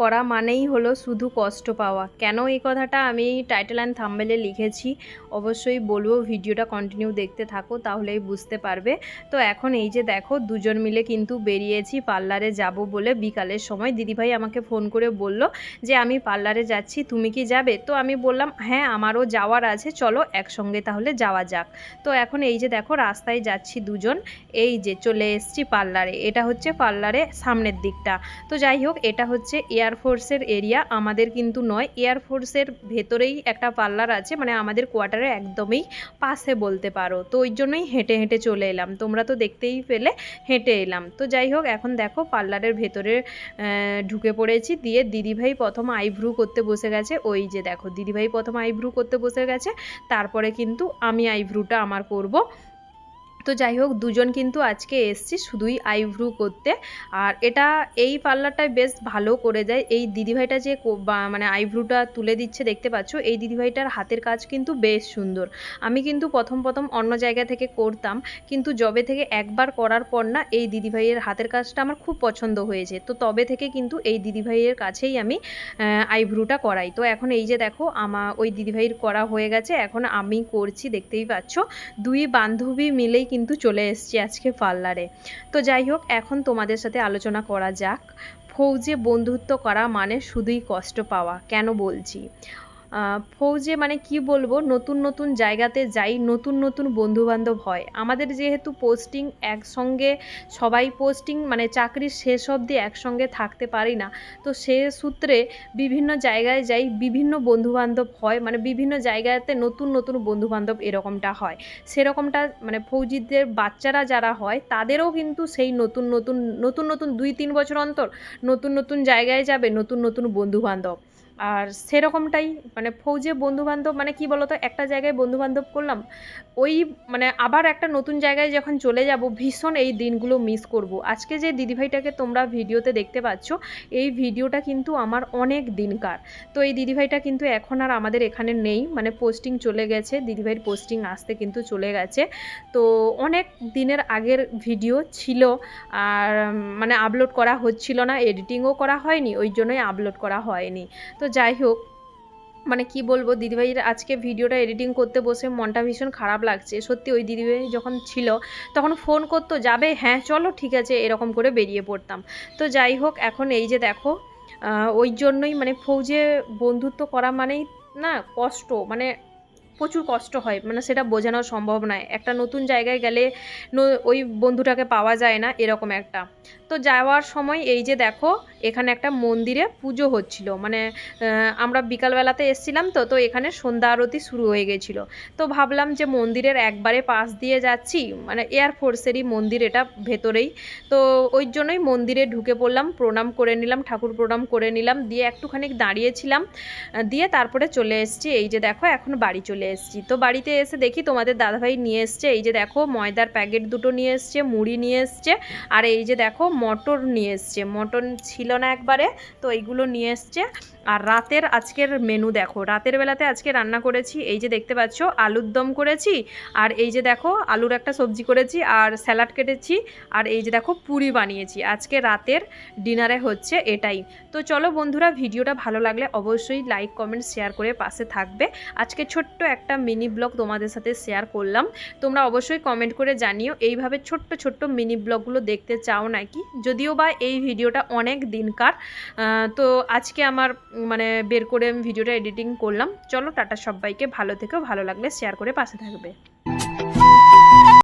করা মানেই হলো শুধু কষ্ট পাওয়া। কেন এই কথাটা আমি টাইটেল অ্যান্ড থাম্বেলে লিখেছি? অবশ্যই বলব, ভিডিওটা কন্টিনিউ দেখতে থাকো, তাহলেই বুঝতে পারবে। তো এখন এই যে দেখো, দুজন মিলে কিন্তু বেরিয়েছি, পার্লারে যাব বলে বিকালের সময়। দিদিভাই আমাকে ফোন করে বলল যে, আমি পার্লারে যাচ্ছি, তুমি কি যাবে? তো আমি বললাম হ্যাঁ আমারও যাওয়ার আছে, চলো একসঙ্গে তাহলে যাওয়া যাক। তো এখন এই যে দেখো, রাস্তায় যাচ্ছি দুজন, এই যে চলে এসছি পার্লারে। এটা হচ্ছে পার্লারে সামনের দিকটা। তো যাই হোক, এটা হচ্ছে এয়ারফোর্সের এরিয়া আমাদের কিন্তু নয়। এয়ারফোর্সের ভেতরেই একটা পার্লার আছে মানে আমাদের কোয়ার্টারে একদমই পাশে বলতে পারো। তো ওই জন্যই হেঁটে হেঁটে চলে এলাম। তোমরা তো দেখতেই পেলে, হেঁটে এলাম। তো যাই হোক, এখন দেখো পার্লারের ভেতরে ঢুকে পড়েছি। দিয়ে দিদিভাই প্রথম আইব্রু করতে বসে গেছে। ওই যে দেখো, দিদিভাই প্রথম আইব্রু করতে বসে গেছে। তারপরে কিন্তু আমি আইব্রুটা আমার করব। তো যাই হোক, দুজন কিন্তু আজকে এসছি শুধুই আইব্রু করতে। আর এটা এই পার্লারটায় বেশ ভালো করে দেয় এই দিদিভাইটা যে মানে আইব্রুটা তুলে দিচ্ছে, দেখতে পাচ্ছ? এই দিদিভাইটার হাতের কাজ কিন্তু বেশ সুন্দর। আমি কিন্তু প্রথম প্রথম অন্য জায়গা থেকে করতাম, কিন্তু জবে থেকে একবার করার পর না এই দিদিভাইয়ের হাতের কাজটা আমার খুব পছন্দ হয়েছে। তো তবে থেকে কিন্তু এই দিদিভাইয়ের কাছেই আমি আইব্রুটা করাই। তো এখন এই যে দেখো আমার ওই দিদিভাইয়ের করা হয়ে গেছে। এখন আমি করছি, দেখতেই পাচ্ছ? দুই বান্ধবী মিলেই কিন্তু চলে এসছি আজকে পার্লারে। তো যাই হোক, এখন তোমাদের সাথে আলোচনা করা যাক। ফৌজে বন্ধুত্ব করা মানে শুধুই কষ্ট পাওয়া, কেন বলছি? ফৌজে মানে কি বলব, নতুন নতুন জায়গাতে যাই, নতুন নতুন বন্ধুবান্ধব হয়। আমাদের যেহেতু পোস্টিং একসঙ্গে, সবাই পোস্টিং মানে চাকরির শেষ অবধি একসঙ্গে থাকতে পারি না। তো সে সূত্রে বিভিন্ন জায়গায় যাই, বিভিন্ন বন্ধুবান্ধব হয় মানে বিভিন্ন জায়গাতে নতুন নতুন বন্ধুবান্ধব এরকমটা হয়। সেরকমটা মানে ফৌজিদের বাচ্চারা যারা হয়, তাদেরও কিন্তু সেই নতুন নতুন নতুন নতুন দুই তিন বছর অন্তর নতুন নতুন জায়গায় যাবে, নতুন নতুন বন্ধুবান্ধব। আর সেরকমটাই মানে ফৌজে বন্ধুবান্ধব মানে কি বলতো, একটা জায়গায় বন্ধুবান্ধব করলাম, ওই মানে আবার একটা নতুন জায়গায় যখন চলে যাব, ভীষণ এই দিনগুলো মিস করব। আজকে যে দিদিভাইটাকে তোমরা ভিডিওতে দেখতে পাচ্ছ, এই ভিডিওটা কিন্তু আমার অনেক দিনকার। তো এই দিদিভাইটা কিন্তু এখন আর আমাদের এখানে নেই মানে পোস্টিং চলে গেছে, দিদিভাইয়ের পোস্টিং আসতে কিন্তু চলে গেছে। তো অনেক দিনের আগের ভিডিও ছিল, আর মানে আপলোড করা হচ্ছিল না এডিটিংও করা হয়নি, ওই জন্যই আপলোড করা হয়নি। তো যাই হোক মানে কি বলব, দিদিভাইয়ের আজকে ভিডিওটা এডিটিং করতে বসে মনটা ভীষণ খারাপ লাগছে। সত্যি ওই দিদিভাই যখন ছিল, তখন ফোন করতো, যাবে? হ্যাঁ চলো, ঠিক আছে। এরকম করে বেরিয়ে পড়তাম। তো যাই হোক, এখন এই যে দেখো ওই জন্যই মানে ফৌজে বন্ধুত্ব করা মানেই না কষ্ট মানে প্রচুর কষ্ট হয় মানে সেটা বোঝানো সম্ভব নয়। একটা নতুন জায়গায় গেলে ওই বন্ধুটাকে পাওয়া যায় না, এরকম একটা। তো যাওয়ার সময় এই যে দেখো, এখানে একটা মন্দিরে পুজো হচ্ছিল। মানে আমরা বিকালবেলাতে এসছিলাম তো তো এখানে সন্ধ্যা আরতি শুরু হয়ে গেছিল। তো ভাবলাম যে মন্দিরের একবারে পাশ দিয়ে যাচ্ছি মানে এয়ারফোর্সেরই মন্দির এটা ভেতরেই। তো ওই জন্যই মন্দিরে ঢুকে পড়লাম, প্রণাম করে নিলাম, ঠাকুর প্রণাম করে নিলাম, দিয়ে একটুখানি দাঁড়িয়েছিলাম। দিয়ে তারপরে চলে এসেছি। এই যে দেখো, এখন বাড়ি চলে এসেছি। তো বাড়িতে এসে দেখি তোমাদের দাদাভাই নিয়ে এসছে। এই যে দেখো, ময়দার প্যাকেট দুটো নিয়ে এসছে, মুড়ি নিয়ে এসছে, আর এই যে দেখো, মটর নিয়ে এসছে। মটন ছিল না একবারে, তো এইগুলো নিয়ে এসছে। আর রাতের আজকের মেনু দেখো, রাতের বেলাতে আজকে রান্না করেছি, এই যে দেখতে পাচ্ছ, আলুর দম করেছি, আর এই যে দেখো, আলুর একটা সবজি করেছি, আর স্যালাড কেটেছি, আর এই যে দেখো, পুরি বানিয়েছি। আজকে রাতের ডিনারে হচ্ছে এটাই। তো চলো বন্ধুরা, ভিডিওটা ভালো লাগলে অবশ্যই লাইক, কমেন্ট, শেয়ার করে পাশে থাকবে। আজকে ছোট্ট একটা মিনি ব্লগ তোমাদের সাথে শেয়ার করলাম। তোমরা অবশ্যই কমেন্ট করে জানিও এইভাবে ছোট্ট ছোট্ট মিনি ব্লগগুলো দেখতে চাও নাকি? যদিও বা এই ভিডিওটা অনেক দিনকার তো আজকে আমার মানে বের করে আমি ভিডিওটা এডিটিং করলাম। চলো টাটা সবাইকে, ভালো থেকেও ভালো লাগলে শেয়ার করে পাশে থাকবে।